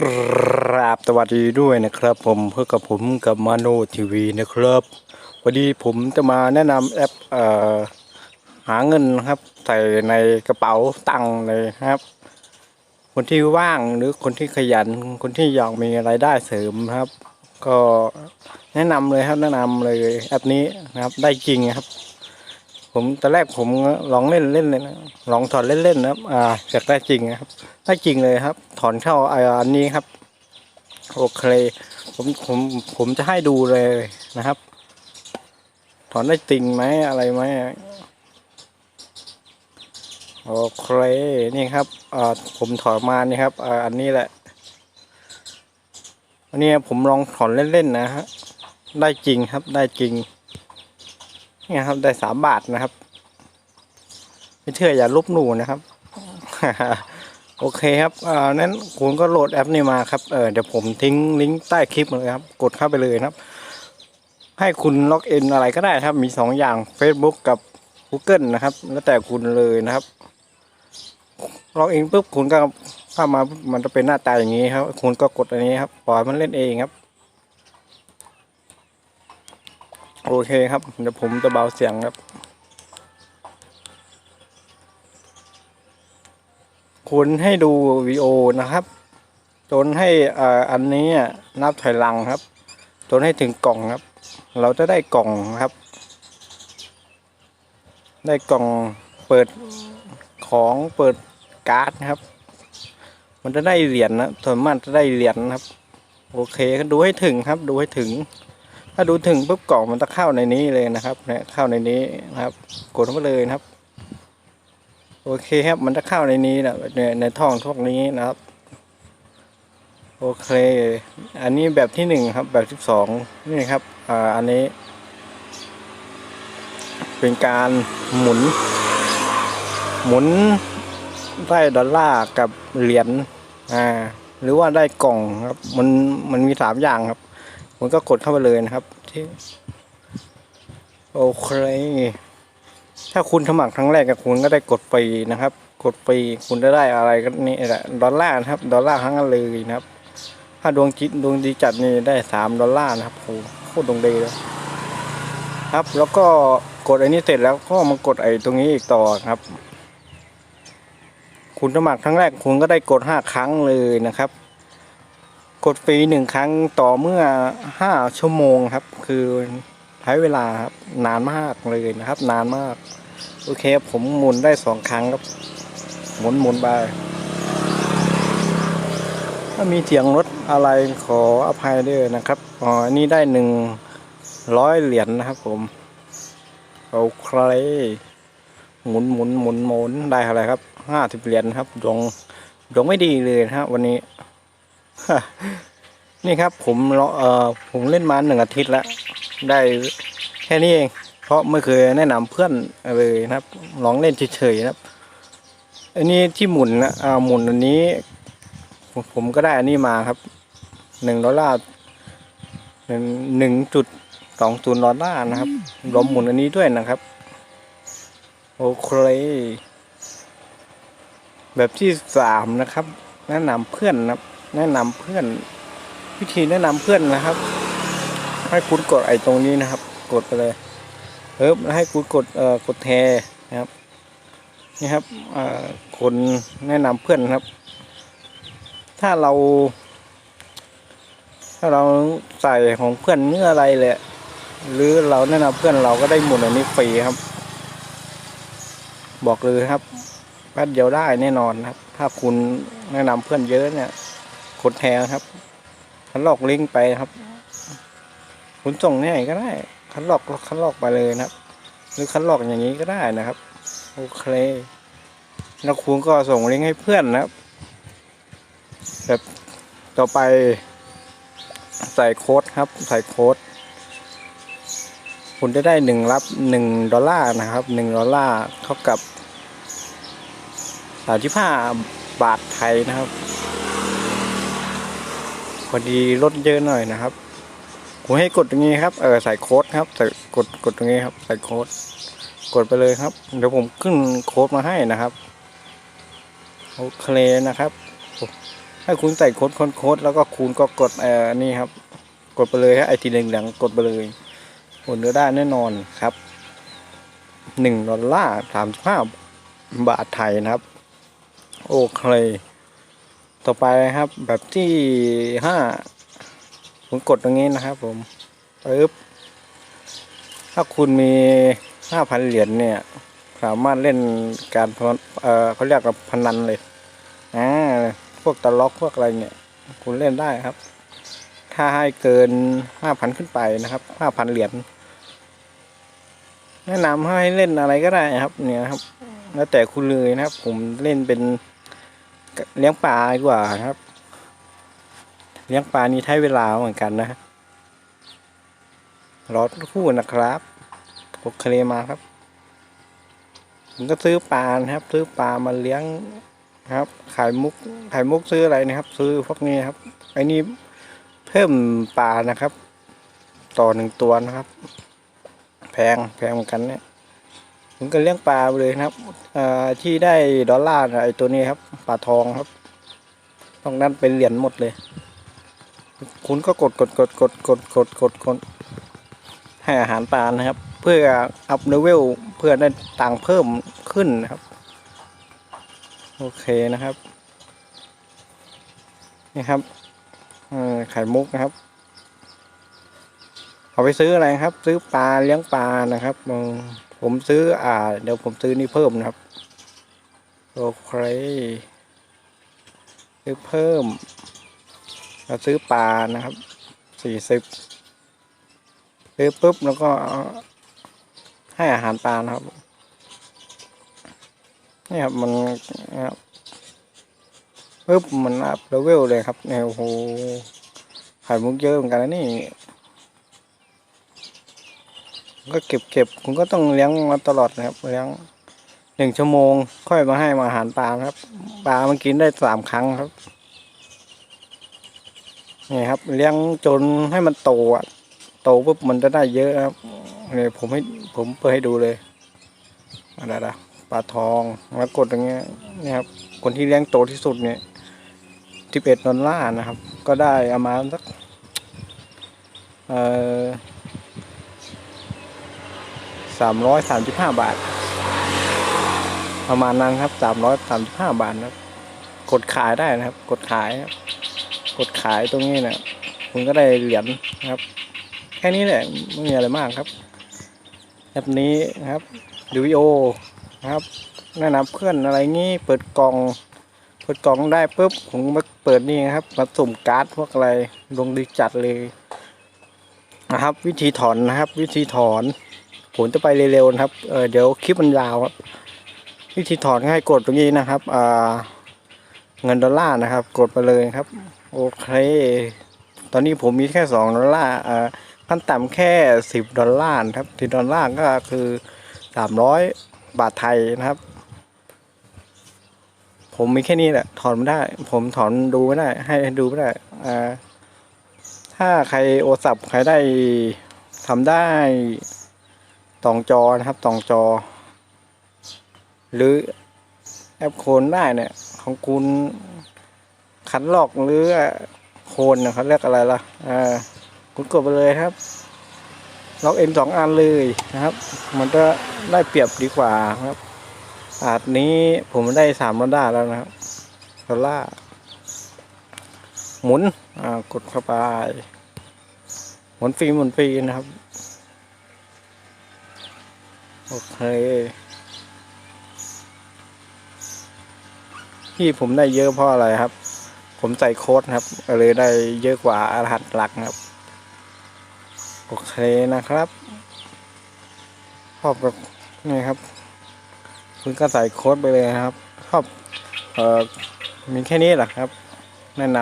กราบสวัสดีด้วยนะครับ ผมเพื่อกับผมกับมาโนทีวีนะครับวันนี้ผมจะมาแนะนำแอปเอ่อหาเงินนะครับ ใส่ในกระเป๋าตังค์เลยครับ คนที่ว่างหรือคนที่ขยัน คนที่อยากมีรายได้เสริมครับ ก็แนะนำเลยครับแนะนำเลยแอปนี้นะครับได้จริงครับ ผมตอนแรกผมลองเล่นเล่นเลยนะลองถอนเล่นๆนะครับ อ่าอยากได้จริงนะครับได้จริงเลยครับ ถอนเข้าไออันนี้ครับ โอเค ผมผมผมจะให้ดูเลยนะครับ ถอนได้จริงไหมอะไรไหมโอเคนี่ครับอ่าผมถอนมานี่ครับอ่าอันนี้แหละอันนี้ผมลองถอนเล่นๆนะฮะได้จริงครับได้จริง นี่ครับ ได้สามบาทนะครับ ไม่เชื่ออย่าลบหลู่นะครับ โอเคครับอ่านั้นคุณก็โหลดแอปนี้มาครับเออเดี๋ยวผมทิ้งลิงก์ใต้คลิปเลยครับ กดเข้าไปเลยครับ ให้คุณล็อกอินอะไรก็ได้ครับ มีสองอย่าง Facebook กับ Google นะครับ แล้วแต่คุณเลยนะครับล็อกอินปุ๊บคุณก็เข้ามามันจะเป็นหน้าตาอย่างนี้ครับ คุณก็กดอันนี้ครับปล่อยมันเล่นเองครับ โอเคครับเดี๋ยวผมจะเบาเสียงครับคุณให้ดูวีโอนะครับ จนให้อันนี้นับถอยหลังครับ จนให้ถึงกล่องครับ เราจะได้กล่องครับ ได้กล่องเปิดของเปิดการ์ดนะครับ มันจะได้เหรียญนะส่วนมากจะได้เหรียญนะครับ โอเคดูให้ถึงครับ ดูให้ถึง ถ้าดูถึงปุ๊บกล่องมันจะเข้าในนี้เลยนะครับเนี่ยเข้าในนี้นะครับ กดเข้าไปเลยนะครับ โอเคครับมันจะเข้าในนี้นะในในท่องพวกนี้นะครับ โอเค อันนี้แบบที่หนึ่งครับ แบบที่สองนี่ครับอ่าอันนี้ เป็นการหมุน หมุนได้ดอลลาร์กับเหรียญอ่า หรือว่าได้กล่องครับ มันมันมีสามอย่างครับ มันก็กดเข้าไปเลยนะครับที่โอเค ถ้าคุณสมัครครั้งแรกกับคุณก็ได้กดฟรีนะครับ กดฟรีคุณจะได้อะไรก็นี่แหละดอลลาร์นะครับดอลลาร์ทั้งนั้นเลยนะครับ ถ้าดวงจิตดวงดีจัดนี่ได้สามดอลลาร์นะครับโอ้โหโคตรดวงดีเลยครับ แล้วก็กดไอ้นี้เสร็จแล้วก็มากดไอ้ตรงนี้อีกต่อครับ คุณสมัครครั้งแรกคุณก็ได้กดห้าครั้งเลยนะครับ กดฟรีหนึ่งครั้งต่อเมื่อห้าชั่วโมงครับ คือใช้เวลาครับนานมากเลยนะครับ นานมาก โอเคผมหมุนได้สองครั้งครับ หมุนหมุนไปถ้ามีเสียงรถอะไรขออภัยด้วยนะครับอ๋ออันนี้ได้หนึ่งร้อยเหรียญนะครับ ผมโอเครหมุนหมุนหมุนหมุนได้อะไรครับห้าสิบเหรียญครับดวงดวงไม่ดีเลยนะฮะวันนี้ นี่ครับผมเลาะเอ่อผมเล่นมาหนึ่งอาทิตย์แล้ว ได้แค่นี้เอง เพราะไม่เคยแนะนำเพื่อนเลยนะครับลองเล่นเฉยๆนะครับ อันนี้ที่หมุนนะอ่าหมุนอันนี้ผมผมก็ได้อันนี้มาครับหนึ่งดอลลาร์หนึ่งหนึ่งจุดสองศูนย์ดอลลาร์นะครับรวมหมุนอันนี้ด้วยนะครับโอเคแบบที่สามนะครับ แนะนำเพื่อนนะครับ แนะนำเพื่อน วิธีแนะนำเพื่อนนะครับ ให้คุณกดไอ้ตรงนี้นะครับ กดไปเลยเอิบแล้วให้คุณกดเอ่อกดแทนะครับนี่ครับเอ่อคนแนะนำเพื่อนนครับ ถ้าเรา ถ้าเราใส่ของเพื่อนเมื่ออะไรเลยหรือเราแนะนำเพื่อนเราก็ได้หมุนอันนี้ฟรีครับ บอกเลยครับแป๊บเดียวได้แน่นอนครับ ถ้าคุณแนะนำเพื่อนเยอะเนี่ย กดแทนครับคันลอกลิงไปครับคุณส่งเนี่ยก็ได้คันลอกคันลอกไปเลยนะครับ หรือคันลอกอย่างนี้ก็ได้นะครับ โอเค แล้วคุณก็ส่งลิงก์ให้เพื่อนนะครับแบบต่อไปใส่โค้ดครับ ใส่โค้ดคุณจะได้หนึ่งรับหนึ่งดอลลาร์นะครับหนึ่งดอลลาร์เท่ากับสามสิบห้าบาทไทยนะครับ พอดีลดเยอะหน่อยนะครับผมให้กดตรงนี้ครับเออใส่โค้ดครับใส่กดกดตรงนี้ครับ ใส่โค้ดกดไปเลยครับ เดี๋ยวผมขึ้นโค้ดมาให้นะครับโอเคนะครับให้คุณใส่โค้ดโค้ดโค้ดแล้วก็คุณก็กดเอ่อนี่ครับ กดไปเลยฮะไอทีเหลืองๆกดไปเลยผลจะได้แน่นอนครับหนึ่งดอลลาร์สามสิบห้าบาทไทยนะครับ โอเค ต่อไปนะครับ แบบที่ห้าผมกดตรงนี้นะครับ ผมปึ๊บถ้าคุณมีห้าพันเหรียญเนี่ย สามารถเล่นการเออเขาเรียกกับพนันเลยอ่าพวกตะล็อกพวกอะไรเนี่ย คุณเล่นได้ครับ ถ้าให้เกินห้าพันขึ้นไปนะครับห้าพันเหรียญแนะนำให้เล่นอะไรก็ได้ครับ เนี่ยครับ แล้วแต่คุณเลยนะครับ ผมเล่นเป็น เลี้ยงปลาดีกว่าครับ เลี้ยงปลานี่ใช้เวลาเหมือนกันนะรอสักครู่นะครับโอเคมาครับ ผมก็ซื้อปลานะครับ ซื้อปลามาเลี้ยงครับ ขายมุกขายมุกซื้ออะไรนะครับ ซื้อพวกนี้ครับไอ้นี่เพิ่มปลานะครับ ต่อหนึ่งตัวนะครับ แพงแพงเหมือนกันเนี่ย ผมก็เลี้ยงปลาไปเลยนะครับเอ่อที่ได้ดอลลาร์น่ะไอ้ตัวนี้ครับปลาทองครับตรงนั้นเป็นเหรียญหมดเลย คุณก็กดกดกดกดกดกดกดกดให้อาหารปลานะครับ เพื่ออัพเลเวลเพื่อได้ตังค์เพิ่มขึ้นนะครับ โอเคนะครับนี่ครับเอ่อไข่มุกนะครับ เอาไปซื้ออะไรครับ ซื้อปลาเลี้ยงปลานะครับผมซื้ออ่า เดี๋ยวผมซื้อนี่เพิ่มนะครับโอเคซื้อเพิ่มเราซื้อปลานะครับสี่สิบซื้อปุ๊บแล้วก็ให้อาหารปลานะครับนี่ครับมันนะครับปุ๊บมันอัพเลเวลเลยครับเนี่ยโอ้โหไข่มุกเยอะเหมือนกันนะนี่ ก็เก็บเก็บผมก็ต้องเลี้ยงมาตลอดนะครับเลี้ยงหนึ่งชั่วโมง ค่อยมาให้มาอาหารปลาครับปลามันกินได้สามครั้งครับนี่ครับ เลี้ยงจนให้มันโตอะโตปุ๊บมันจะได้เยอะครับนี่ผมให้ผมเปิดให้ดูเลยอะไรนะปลาทองแล้วกดอย่างเงี้ยนี่ครับคนที่เลี้ยงโตที่สุดเนี่ยสิบเอ็ดดอลลาร์นะครับ ก็ได้ประมาณสักเอ่อ สามร้อยสามสิบห้าบาท ประมาณนั้นครับสามร้อยสามสิบห้าบาทนะครับ กดขายได้นะครับ กดขายครับกดขายตรงนี้นี่ยคุณก็ได้เหรียญนะครับ แค่นี้แหละไม่มีอะไรมากครับแบบนี้นะครับดูวิดีโอนะครับแนะนำเพื่อนอะไรงี้เปิดกล่อง เปิดกล่องได้ปุ๊บผมมาเปิดนี่ครับมาสุ่มการ์ดพวกอะไรลงดีจัดเลยนะครับ วิธีถอนนะครับ วิธีถอน ผมจะไปเร็วๆนะครับเเดี๋ยวคลิปมันยาวครับ วิธีถอนให้กดตรงนี้นะครับเงินดอลลาร์นะครับ กดไปเลยครับ โอเค ตอนนี้ผมมีแค่สองดอลลาร์อ่าขั้นต่ำแค่สิบดอลลาร์ครับสิบดอลลาร์ก็คือสามร้อยบาทไทยนะครับ ผมมีแค่นี้แหละถอนไม่ได้ ผมถอนดูไม่ได้ ให้ดูไม่ได้อ่าถ้าใครโอสับใครได้ทำได้ ตองจอนะครับตองจอ หรือแอปโคนได้เนี่ยของคุณคันลอกหรือโคนเนี่ยเขาเรียกอะไรล่ะอ่าคุณกดไปเลยครับล็อกเอ็นสองอันเลยนะครับ มันก็ได้เปรียบดีกว่าครับ อาจนี้ผมได้สามดอลลาร์แล้วนะครับดอลลาหมุนอ่ากดเข้าไปหมุนฟรีหมุนฟรีนะครับ โอเคที่ผมได้เยอะเพราะอะไรครับ ผมใส่โค้ดครับเลยได้เยอะกว่ารหัสหลักครับ โอเคนะครับชอบกับนี่ครับ คุณก็ใส่โค้ดไปเลยครับชอบเอ่อมีแค่นี้แหละครับ แนะน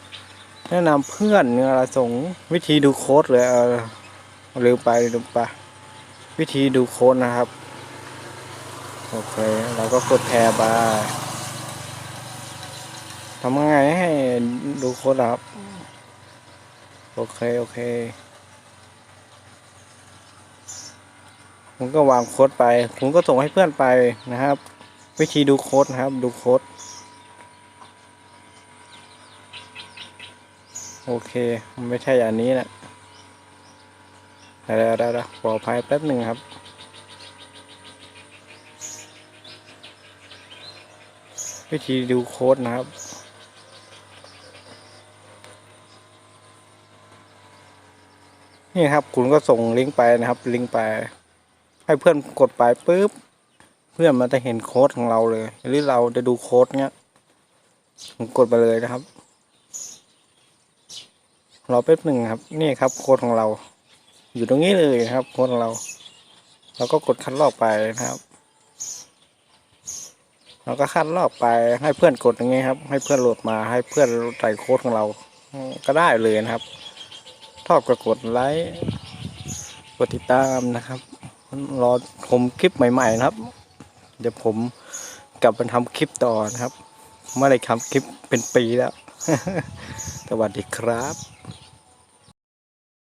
ำแนะนำเพื่อนเนื้อละสงวิธีดูโค้ดเลยเออลืมไปลืมไป วิธีดูโค้ดนะครับ โอเค เราก็กดแทบไปทำยังไงให้ดูโค้ดครับ โอเค โอเคผมก็วางโค้ดไป ผมก็ส่งให้เพื่อนไปนะครับ วิธีดูโค้ดนะครับ ดูโค้ดโอเค มันไม่ใช่อันนี้นะ เดี๋ยวเดี๋ยวเดี๋ยวขออภัยแป๊บหนึ่งครับ วิธีดูโค้ดนะครับนี่ครับคุณก็ส่งลิงก์ไปนะครับ ลิงก์ไป ให้เพื่อนกดไปปุ๊บ เพื่อนมันจะเห็นโค้ดของเราเลย หรือเราจะดูโค้ดเนี้ยผมกดไปเลยนะครับรอแป๊บหนึ่งครับ นี่ครับโค้ดของเรา อยู่ตรงนี้เลยนะครับโค้ดของเรา เราก็กดคัดลอกไปนะครับ เราก็คัดลอกไปให้เพื่อนกดอย่างงี้ครับ ให้เพื่อนโหลดมาให้เพื่อนใส่โค้ดของเรา ก็ได้เลยนะครับชอบก็กดไลค์กดติดตามนะครับรอชมคลิปใหม่ ๆ นะครับ เดี๋ยวผมกลับมาทำคลิปต่อนะครับไม่ได้ทำคลิปเป็นปีแล้ว สวัสดีครับ